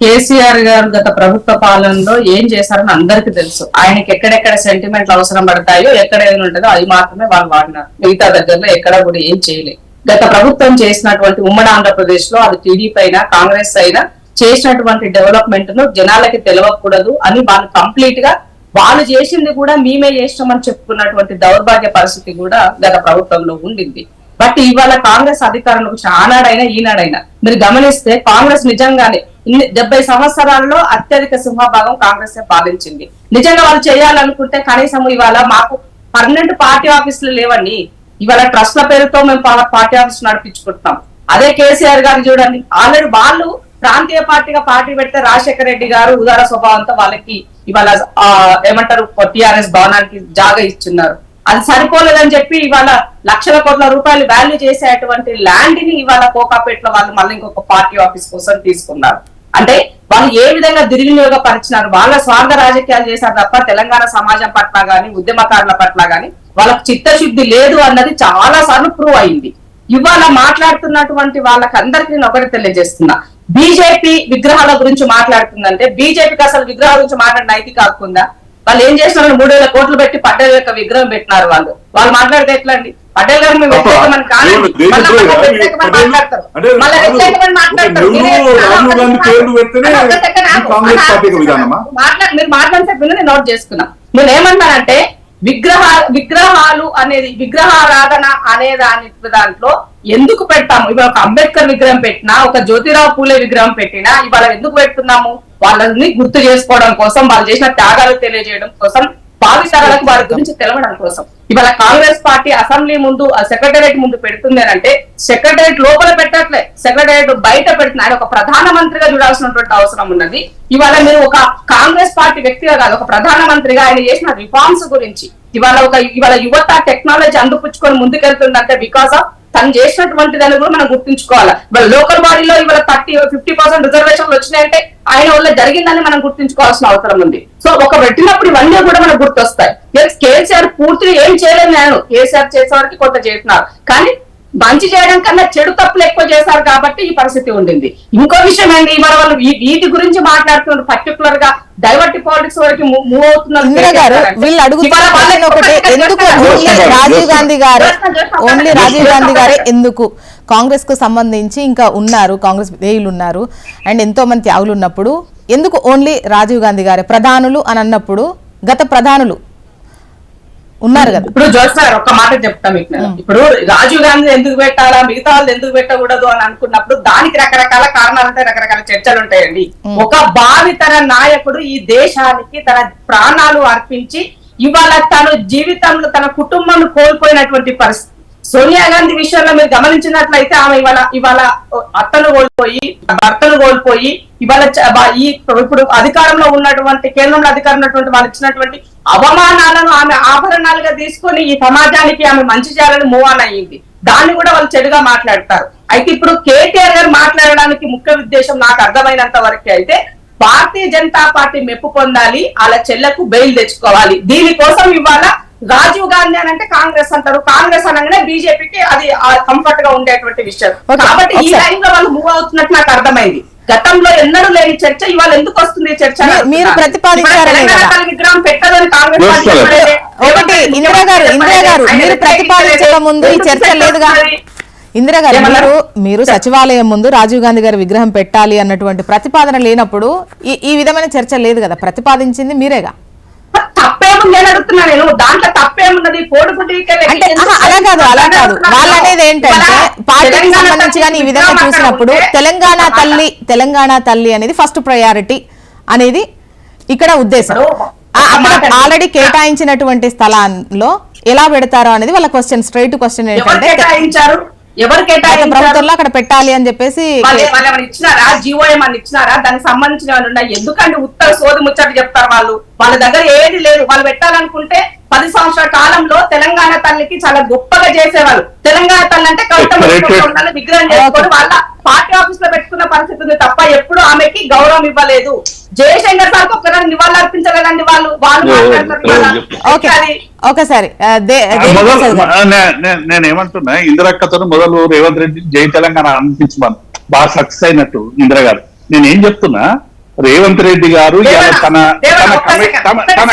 కేసీఆర్ గారు గత ప్రభుత్వ పాలనలో ఏం చేశారని అందరికి తెలుసు. ఆయనకి ఎక్కడెక్కడ సెంటిమెంట్లు అవసరం పడతాయో ఎక్కడ ఏదైనా ఉంటుందో అది మాత్రమే వాళ్ళు వాడినారు. మిగతా దగ్గరలో ఎక్కడ కూడా ఏం చేయలేదు గత ప్రభుత్వం చేసినటువంటి ఉమ్మడి ఆంధ్రప్రదేశ్లో అది టీడీపీ అయినా కాంగ్రెస్ అయినా చేసినటువంటి డెవలప్మెంట్ను జనాలకి తెలియకూడదు అని వాళ్ళు కంప్లీట్గా వాళ్ళు చేసింది కూడా మేమే చేసినామని చెప్పుకున్నటువంటి దౌర్భాగ్య పరిస్థితి కూడా గత ప్రభుత్వంలో ఉండింది. బట్ ఇవాళ కాంగ్రెస్ అధికారంలోకి ఆనాడైనా ఈనాడైనా మీరు గమనిస్తే కాంగ్రెస్ నిజంగానే ఇన్ని డెబ్బై సంవత్సరాల్లో అత్యధిక సింహభాగం కాంగ్రెస్ పాలించింది. నిజంగా వాళ్ళు చేయాలనుకుంటే కనీసం ఇవాళ మాకు పర్మనెంట్ పార్టీ ఆఫీసులు లేవండి. ఇవాళ ట్రస్ట్ల పేరుతో మేము పార్టీ ఆఫీస్ నడిపించుకుంటున్నాం. అదే కేసీఆర్ గారు చూడండి ఆల్రెడీ వాళ్ళు ప్రాంతీయ పార్టీగా పార్టీ పెడితే రాజశేఖర రెడ్డి గారు ఉదార స్వభావంతో వాళ్ళకి ఇవాళ ఏమంటారు టిఆర్ఎస్ భవనానికి జాగా ఇచ్చున్నారు. అది సరిపోలేదని చెప్పి ఇవాళ లక్షల కోట్ల రూపాయలు వాల్యూ చేసేటువంటి ల్యాండ్ని ఇవాళ కోకాపేటలో వాళ్ళు మళ్ళీ ఇంకొక పార్టీ ఆఫీస్ కోసం తీసుకున్నారు. అంటే వాళ్ళు ఏ విధంగా దుర్వినియోగపరిచినారు? వాళ్ళ స్వార్థ రాజకీయాలు చేశారు తప్ప తెలంగాణ సమాజం పట్ల గాని ఉద్యమకారుల పట్ల గాని వాళ్ళకు చిత్తశుద్ధి లేదు అన్నది చాలా సార్లు ప్రూవ్ అయింది. ఇవాళ మాట్లాడుతున్నటువంటి వాళ్ళకి అందరికీ నేను ఒకటి తెలియజేస్తున్నా. బీజేపీ విగ్రహాల గురించి మాట్లాడుతుందంటే బీజేపీకి అసలు విగ్రహాల గురించి మాట్లాడిన నైతిక కాకుండా వాళ్ళు ఏం చేస్తున్నారు మూడు వేల కోట్లు పెట్టి పటేల్ యొక్క విగ్రహం పెట్టినారు వాళ్ళు. వాళ్ళు మాట్లాడితే ఎట్లా అండి పటేల్ గారు మేము. వ్యతిరేకమని కాదు. మీరే- మాట్లాడిన నేను నోట్ చేసుకున్నా. నేను ఏమంటానంటే విగ్రహ విగ్రహాలు అనేది విగ్రహారాధన అనే దాని దాంట్లో ఎందుకు పెడతాము? ఇవాళ ఒక అంబేద్కర్ విగ్రహం పెట్టినా ఒక జ్యోతిరావు పూలే విగ్రహం పెట్టినా ఇవాళ ఎందుకు పెడుతున్నాము? వాళ్ళని గుర్తు చేసుకోవడం కోసం వాళ్ళు చేసిన త్యాగాలు తెలియజేయడం కోసం భావితరాలకు వారి గురించి తెలవడం కోసం. ఇవాళ కాంగ్రెస్ పార్టీ అసెంబ్లీ ముందు సెక్రటరియట్ ముందు పెడుతుంది అని అంటే సెక్రటరియట్ లోపల పెట్టట్లే. సెక్రటరియట్ బయట పెడుతుంది. ఆయన ఒక ప్రధానమంత్రిగా చూడాల్సినటువంటి అవసరం ఉన్నది. ఇవాళ మీరు ఒక కాంగ్రెస్ పార్టీ వ్యక్తిగా కాదు ఒక ప్రధానమంత్రిగా ఆయన చేసిన రిఫార్మ్స్ గురించి. ఇవాళ ఒక ఇవాళ యువత టెక్నాలజీ అందుపుచ్చుకొని ముందుకెళ్తుందంటే బికాస్ ఆఫ్ తను చేసినటువంటి దాన్ని కూడా మనం గుర్తుంచుకోవాలి? ఇవాళ లోకల్ బాడీలో ఇవాళ థర్టీ ఫిఫ్టీ పర్సెంట్ రిజర్వేషన్లు వచ్చినాయంటే ఆయన వల్ల జరిగిందని మనం గుర్తుంచుకోవాల్సిన అవసరం ఉంది. సో ఒక పెట్టినప్పుడు ఇవన్నీ కూడా మనకు గుర్తొస్తాయి. కేసీఆర్ పూర్తిగా ఏం చేయలేదు నేను. కేసీఆర్ చేసేవారికి కొంత చేస్తున్నారు కానీ మంచి చేయడం కన్నా చెడు తప్పులు ఎక్కువ చేశారు కాబట్టి ఈ పరిస్థితి ఉండింది. ఇంకో విషయం ఏంటి ఇవాళ వాళ్ళు వీటి గురించి మాట్లాడుతున్నారు. పర్టికులర్గా డైవర్టీ పాలిటిక్స్ వరకు మూవ్ అవుతున్నారు. వీళ్ళు ఒకటే ఎందుకు రాజీవ్. గాంధీ గారే? ఓన్లీ రాజీవ్ గాంధీ. గారే ఎందుకు? కాంగ్రెస్కు సంబంధించి ఇంకా ఉన్నారు కాంగ్రెస్ విధేయులు ఉన్నారు. అండ్ ఎంతో మంది త్యాగులు ఉన్నప్పుడు ఎందుకు ఓన్లీ రాజీవ్ గాంధీ గారే? ప్రధానులు అని అన్నప్పుడు గత ప్రధానులు ఉన్నారు కదా. ఇప్పుడు గారు ఒక్క మాట చెప్తా మీకు. ఇప్పుడు రాజీవ్ గాంధీ ఎందుకు పెట్టాలా మిగతా వాళ్ళు ఎందుకు పెట్టకూడదు అని అనుకున్నప్పుడు దానికి రకరకాల కారణాలు ఉంటాయి రకరకాల చర్చలు ఉంటాయండి ఒక భావితర నాయకుడు ఈ దేశానికి తన ప్రాణాలు అర్పించి ఇవాళ తను జీవితంలో తన కుటుంబం కోల్పోయినటువంటి పరిస్థితి సోనియా గాంధీ విషయంలో మీరు గమనించినట్లయితే ఆమె ఇవాళ ఇవాళ అత్తను కోల్పోయి భర్తను కోల్పోయి ఇవాళ ఈ ఇప్పుడు అధికారంలో ఉన్నటువంటి కేంద్రంలో అధికారం ఉన్నటువంటి వాళ్ళు ఇచ్చినటువంటి అవమానాలను ఆమె ఆభరణాలుగా తీసుకొని ఈ సమాజానికి ఆమె మంచి చేయాలని మూవ్ ఆన్ అయ్యింది. దాన్ని కూడా వాళ్ళు చెడుగా మాట్లాడతారు. అయితే ఇప్పుడు కేటీఆర్ గారు మాట్లాడడానికి ముఖ్య ఉద్దేశం నాకు అర్థమైనంత వరకు అయితే భారతీయ జనతా పార్టీ మెప్పు పొందాలి వాళ్ళ చెల్లకు బెయిల్ తెచ్చుకోవాలి. దీనికోసం ఇవాళ రాజీవ్ గాంధీ అని అంటే కాంగ్రెస్ అంటారు. కాంగ్రెస్ అనగానే బీజేపీకి అది కంఫర్ట్గా ఉండేటువంటి విషయం. కాబట్టి ఈ. లైన్లో వాళ్ళు మూవ్ అవుతున్నట్టు నాకు అర్థమైంది. గతంలో ఎన్నడూ లేని చర్చ ఇవాళ ఎందుకు వస్తుంది ఈ చర్చ మీరు-. తల్లి విగ్రహం పెట్టదని కాంగ్రెస్. ఒకటి ఇందిరా గారు ఇందిరా గారు మీరు ప్రతిపాదించడం ముందు ఈ చర్చ లేదుగా? ఇందిరా గారు? మీరు మీరు సచివాలయం ముందు రాజీవ్ గాంధీ గారి విగ్రహం పెట్టాలి అన్నటువంటి ప్రతిపాదన లేనప్పుడు ఈ ఈ విధమైన చర్చ లేదు కదా? ప్రతిపాదించింది మీరేగా? అడుగుతున్నా నేను. దాంట్లో తప్పేమున్నది? అలా కాదు అలా కాదు. వాళ్ళు అనేది ఏంటంటే పార్టీకి సంబంధించి కానీ ఈ విధంగా చూసినప్పుడు తెలంగాణ తల్లి తెలంగాణ తల్లి అనేది ఫస్ట్ ప్రయారిటీ అనేది ఇక్కడ ఉద్దేశం. అక్కడ ఆల్రెడీ కేటాయించినటువంటి స్థలాల్లో ఎలా పెడతారో అనేది వాళ్ళ క్వశ్చన్ స్ట్రైట్ క్వశ్చన్ ఏంటంటే ఎవరు కేటాయించారు ప్రభుత్వంలో అక్కడ పెట్టాలి అని చెప్పేసి ఇచ్చినారా? జియో ఏమన్నా ఇచ్చినారా? దానికి సంబంధించిన ఎందుకంటే ఉత్తర సోది ముచ్చట చెప్తారు వాళ్ళు. వాళ్ళ దగ్గర ఏది లేదు. వాళ్ళు పెట్టాలనుకుంటే పది సంవత్సరాల కాలంలో తెలంగాణ తల్లికి చాలా గొప్పగా చేసేవాళ్ళు. తెలంగాణ తల్లి అంటే కవిత విగ్రహం చేసుకొని వాళ్ళ పార్టీ ఆఫీస్లో పెట్టుకున్న పరిస్థితి ఉంది తప్ప ఎప్పుడు ఆమెకి గౌరవం ఇవ్వలేదు. జయశంకర్ సార్ ఒక్కసారి నివాళులు అర్పించలేదండి వాళ్ళు వాళ్ళు ఒకసారి ఆ, దే- ఆ, దేవి మొదలు ప్రసాద్ గారు. నే- నే- నేను ఏమంటున్నా ఇందిరక్కతో మొదలు రేవంత్ రెడ్డి జై తెలంగాణ అనిపించమను. బాగా సక్సెస్ అయినట్టు ఇందిర గారు నేను ఏం చెప్తున్నా రేవంత్ రెడ్డి గారు తన తన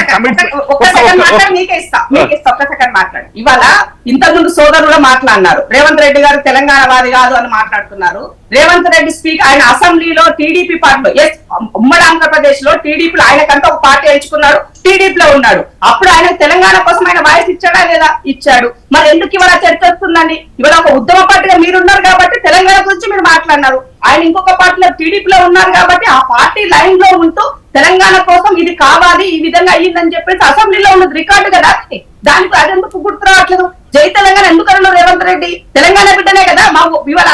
మాట్లాడి. ఇవాళ ఇంతకుముందు సోదరులు మాట్లాడినారు. రేవంత్ రెడ్డి గారు తెలంగాణ వాది కాదు అని మాట్లాడుతున్నారు. రేవంత్ రెడ్డి స్పీక్ ఆయన అసెంబ్లీలో టీడీపీ పార్టీలో ఎస్ ఉమ్మడి ఆంధ్రప్రదేశ్లో టీడీపీలో ఆయనకంటే ఒక పార్టీ ఎంచుకున్నాడు టీడీపీలో ఉన్నాడు. అప్పుడు ఆయన తెలంగాణ కోసం ఆయన వాయిస్ ఇచ్చాడా లేదా? ఇచ్చాడు. మరి ఎందుకు ఇవాళ చర్చ వస్తుందండి? ఇవాళ ఒక ఉద్యమ పార్టీగా మీరున్నారు కాబట్టి తెలంగాణ గురించి మీరు మాట్లాడినారు. ఆయన ఇంకొక పార్టీలో టీడీపీలో ఉన్నారు కాబట్టి ఆ పార్టీ లైన్లో ఉంటూ తెలంగాణ కోసం ఇది కావాలి ఈ విధంగా అయ్యిందని చెప్పేసి అసెంబ్లీలో ఉన్నది రికార్డు కదా అది. దానికి అదెందుకు గుర్తు రావట్లేదు? జై తెలంగాణ ఎందుకు అన్నారు రేవంత్ రెడ్డి? తెలంగాణ బిడ్డనే కదా మా ఇవాళ.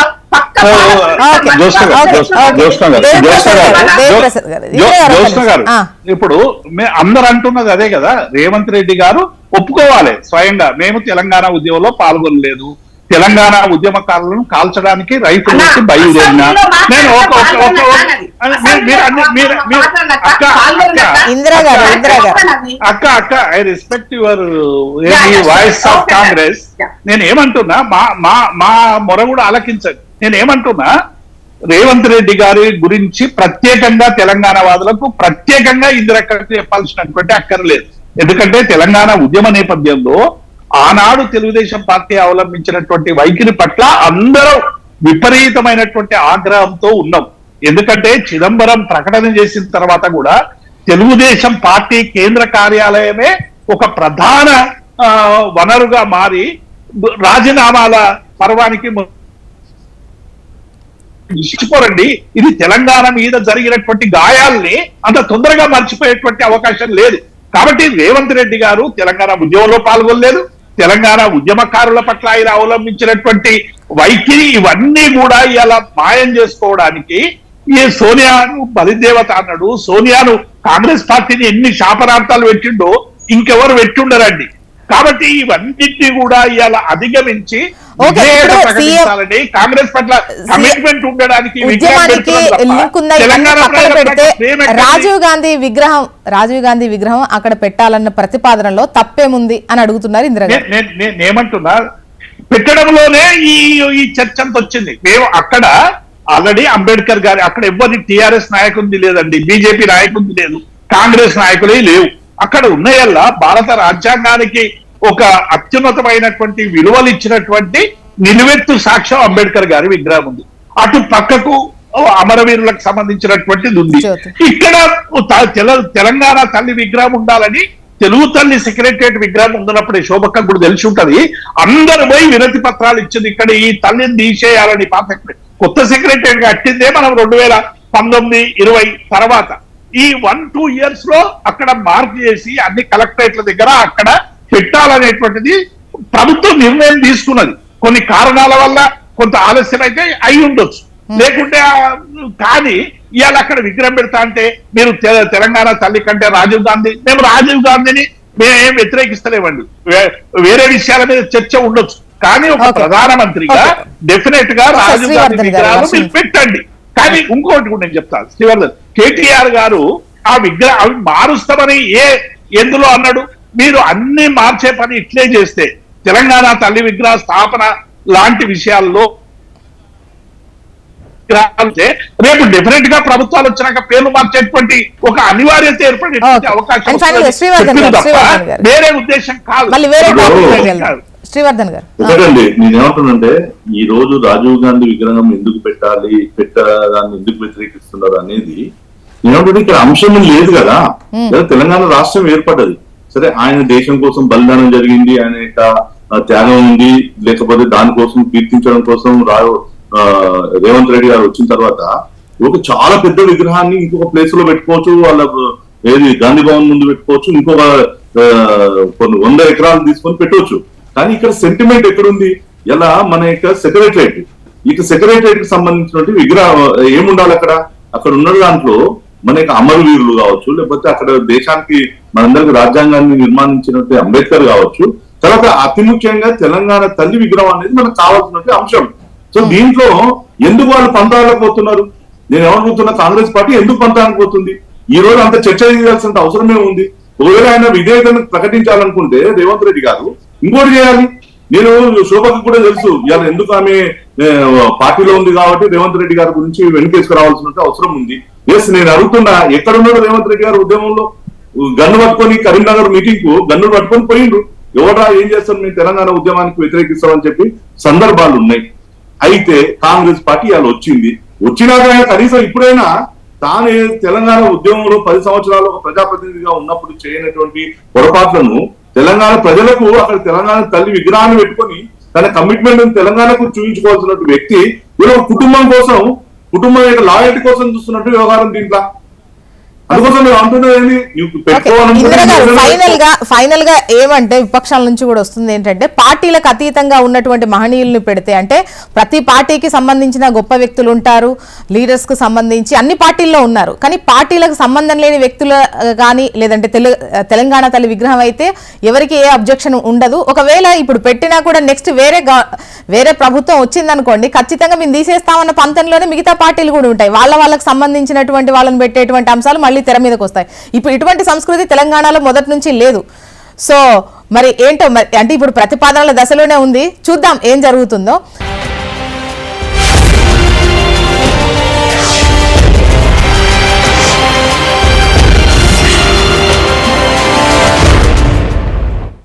ఇప్పుడు అందరు అంటున్నది అదే కదా రేవంత్ రెడ్డి గారు ఒప్పుకోవాలి స్వయంగా. మేము తెలంగాణ ఉద్యమంలో పాల్గొనలేదు. తెలంగాణ ఉద్యమకారులను కాల్చడానికి రైతులు వచ్చి బయలుదేరిన నేను ఒక అక్క అక్క I respect your voice. Of Congress. నేను ఏమంటున్నా మా మా మా మొర కూడా ఆలకించండి. నేను ఏమంటున్నా రేవంత్ రెడ్డి గారి గురించి ప్రత్యేకంగా తెలంగాణ వాదులకు ప్రత్యేకంగా ఇందిరక్కకి చెప్పాల్సినటువంటి అక్కర్లేదు. ఎందుకంటే తెలంగాణ ఉద్యమ నేపథ్యంలో ఆనాడు తెలుగుదేశం పార్టీ అవలంబించినటువంటి వైఖరి పట్ల అందరూ విపరీతమైనటువంటి ఆగ్రహంతో ఉన్నాం. ఎందుకంటే చిదంబరం ప్రకటన చేసిన తర్వాత కూడా తెలుగుదేశం పార్టీ కేంద్ర కార్యాలయమే ఒక ప్రధాన వనరుగా మారి రాజీనామాల పర్వానికి మర్చిపోరండి ఇది తెలంగాణ మీద జరిగినటువంటి గాయాల్ని అంత తొందరగా మర్చిపోయేటువంటి అవకాశం లేదు. కాబట్టి రేవంత్ రెడ్డి గారు తెలంగాణ ఉద్యమంలో పాల్గొనలేదు. తెలంగాణ ఉద్యమకారుల పట్ల ఆయన అవలంబించినటువంటి వైఖరి ఇవన్నీ కూడా ఇలా మాయం చేసుకోవడానికి ఈ సోనియాను బలిదేవత అన్నాడు. సోనియాను కాంగ్రెస్ పార్టీని ఎన్ని శాపనార్థాలు పెట్టిండో ఇంకెవరు పెట్టుండరండి? కాబట్టి ఇవన్నిటిని కూడా ఇవాళ అధిగమించి కాంగ్రెస్ పట్ల కమిట్మెంట్ ఉండడానికి ఉద్యమానికి పెడితే? రాజీవ్ గాంధీ విగ్రహం రాజీవ్ గాంధీ విగ్రహం అక్కడ పెట్టాలన్న ప్రతిపాదనలో తప్పేముంది అని అడుగుతున్నారు నే- నేనేమంటున్నా పెట్టడంలోనే ఈ ఈ చర్చ అంత వచ్చింది. మేము అక్కడ ఆల్రెడీ అంబేద్కర్ గారి అక్కడ ఎవరి టిఆర్ఎస్ నాయకుడిది లేదండి బీజేపీ నాయకుడిది లేదు కాంగ్రెస్ నాయకులే లేవు. అక్కడ ఉన్నాయల్లా భారత రాజ్యాంగానికి ఒక అత్యున్నతమైనటువంటి విలువలు ఇచ్చినటువంటి నిలువెత్తు సాక్ష్యం అంబేద్కర్ గారి విగ్రహం ఉంది. అటు పక్కకు అమరవీరులకు సంబంధించినటువంటిది ఉంది. ఇక్కడ తెలంగాణ తల్లి విగ్రహం ఉండాలని తెలుగు తల్లి సెక్రటరియట్ విగ్రహం ఉందన్నప్పుడు శోభక్క కూడా తెలిసి ఉంటది. అందరు పోయి వినతి పత్రాలు ఇచ్చింది ఇక్కడ ఈ తల్లిని తీసేయాలని పాత కొత్త సెక్రటరియట్ కట్టిందే మనం రెండు వేల పంతొమ్మిది ఇరవై తర్వాత. ఈ వన్ టూ ఇయర్స్లో అక్కడ మార్క్ చేసి అన్ని కలెక్టరేట్ల దగ్గర అక్కడ పెట్టాలనేటువంటిది ప్రభుత్వం నిర్ణయం తీసుకున్నది కొన్ని కారణాల వల్ల కొంత ఆలస్యం అయితే అయి ఉండొచ్చు లేకుంటే ఆ, కానీ ఇవాళ అక్కడ విగ్రహం పెడతా అంటే మీరు తెలంగాణ తల్లి కంటే రాజీవ్ గాంధీ మేము రాజీవ్ గాంధీని మేమేం వ్యతిరేకిస్తలేమండి వేరే విషయాల మీద చర్చ ఉండొచ్చు కానీ ఒక. ప్రధానమంత్రిగా. డెఫినెట్గా రాజీవ్ గాంధీ విగ్రహాలు మీరు. పెట్టండి కానీ ఇంకోటి కూడా నేను చెప్తాను. శ్రీవర్ధన్ కేటీఆర్ గారు ఆ విగ్రహం అవి మారుస్తామని ఏ ఎందులో అన్నాడు? మీరు అన్ని మార్చే పని ఇట్లే చేస్తే తెలంగాణ తల్లి విగ్రహ స్థాపన లాంటి విషయాల్లో రేపు డెఫినెట్గా ప్రభుత్వాలు వచ్చినాక పేర్లు మార్చేటువంటి ఒక అనివార్యత Okay. అవకాశం. వేరే ఉద్దేశం కాదు. శ్రీవర్ధన్ గారు. నేనేమంటున్నానంటే ఈ రోజు రాజీవ్ గాంధీ విగ్రహం ఎందుకు పెట్టాలి పెట్టడాన్ని ఎందుకు వ్యతిరేకిస్తున్నారు అనేది నేనేమంటే ఇక్కడ అంశం లేదు కదా. తెలంగాణ రాష్ట్రం ఏర్పడ్డది. సరే ఆయన దేశం కోసం బలిదానం జరిగింది ఆయన యొక్క త్యాగం ఉంది లేకపోతే దానికోసం కీర్తించడం కోసం రా రేవంత్ రెడ్డి గారు వచ్చిన తర్వాత ఒక చాలా పెద్ద విగ్రహాన్ని ఇంకొక ప్లేస్లో పెట్టుకోవచ్చు వాళ్ళ ఏది గాంధీ భవన్ ముందు పెట్టుకోవచ్చు ఇంకొక కొన్ని వంద ఎకరాలు తీసుకొని పెట్టవచ్చు. కానీ ఇక్కడ సెంటిమెంట్ ఎక్కడుంది? ఎలా? మన యొక్క సెక్రటరేట్ ఇటు సెక్రటరేట్కి సంబంధించినటువంటి విగ్రహం ఏముండాలి అక్కడ? అక్కడ ఉన్న దాంట్లో మన యొక్క అమరవీరులు కావచ్చు లేకపోతే అక్కడ దేశానికి మనందరికి రాజ్యాంగాన్ని నిర్మాణించినట్టు అంబేద్కర్ కావచ్చు తర్వాత అతి ముఖ్యంగా తెలంగాణ తల్లి విగ్రహం అనేది మనకు కావాల్సినటువంటి అంశం. సో దీంట్లో ఎందుకు వాళ్ళు పంతాలకు పోతున్నారు నేను ఏమనుకుంటున్నా కాంగ్రెస్ పార్టీ ఎందుకు పంతానికి పోతుంది ఈ రోజు అంత చర్చ చేయాల్సిన అవసరమే ఉంది. ఒకవేళ ఆయన విధేయతను ప్రకటించాలనుకుంటే రేవంత్ రెడ్డి గారు ఇంకోటి చేయాలి. నేను శోభకు కూడా తెలుసు. ఇవాళ ఎందుకు ఆమె పార్టీలో ఉంది కాబట్టి రేవంత్ రెడ్డి గారి గురించి వెనుకేసుకురావాల్సిన అవసరం ఉంది. ఎస్ నేను అడుగుతున్నా ఎక్కడున్నాడు రేవంత్ రెడ్డి గారు ఉద్యమంలో? గన్ను పట్టుకొని కరీంనగర్ మీటింగ్కు గన్ను పట్టుకొని పోయిండు ఎవరా ఏం చేస్తాను మేము తెలంగాణ ఉద్యమానికి వ్యతిరేకిస్తామని చెప్పి సందర్భాలు ఉన్నాయి. అయితే కాంగ్రెస్ పార్టీ ఇవాళ వచ్చింది. వచ్చినాక కనీసం ఇప్పుడైనా తానే తెలంగాణ ఉద్యమంలో పది సంవత్సరాలు ఒక ప్రజాప్రతినిధిగా ఉన్నప్పుడు చేయనటువంటి పొరపాట్లను తెలంగాణ ప్రజలకు అక్కడ తెలంగాణ తల్లి విగ్రహాన్ని పెట్టుకొని తన కమిట్మెంట్ తెలంగాణకు చూపించుకోవాల్సిన వ్యక్తి ఈరోజు కుటుంబం కోసం కుటుంబం యొక్క లాయల్టీ కోసం చూస్తున్నట్టు వ్యవహారం దీంట్లో. ఫైనల్గా ఫైనల్గా ఏమంటే విపక్షాల నుంచి కూడా వస్తుంది ఏంటంటే పార్టీలకు అతీతంగా ఉన్నటువంటి మహనీయుల్ని పెడితే అంటే ప్రతి పార్టీకి సంబంధించిన గొప్ప వ్యక్తులు ఉంటారు లీడర్స్కు సంబంధించి అన్ని పార్టీల్లో ఉన్నారు. కానీ పార్టీలకు సంబంధం లేని వ్యక్తుల కానీ లేదంటే తెలు తెలంగాణ తల్లి విగ్రహం అయితే ఎవరికి ఏ అబ్జెక్షన్ ఉండదు. ఒకవేళ ఇప్పుడు పెట్టినా కూడా నెక్స్ట్ వేరే వేరే ప్రభుత్వం వచ్చిందనుకోండి ఖచ్చితంగా మేము తీసేస్తామన్న పంతంలోనే మిగతా పార్టీలు కూడా ఉంటాయి. వాళ్ళ వాళ్ళకి సంబంధించినటువంటి వాళ్ళని పెట్టేటువంటి అంశాలు మళ్ళీ తెర మీదకి వస్తాయి. ఇప్పుడు ఇటువంటి సంస్కృతి తెలంగాణలో మొదటి నుంచి లేదు. సో మరి ఏంటో మరి అంటే ఇప్పుడు ప్రతిపాదనల దశలోనే ఉంది. చూద్దాం ఏం జరుగుతుందో.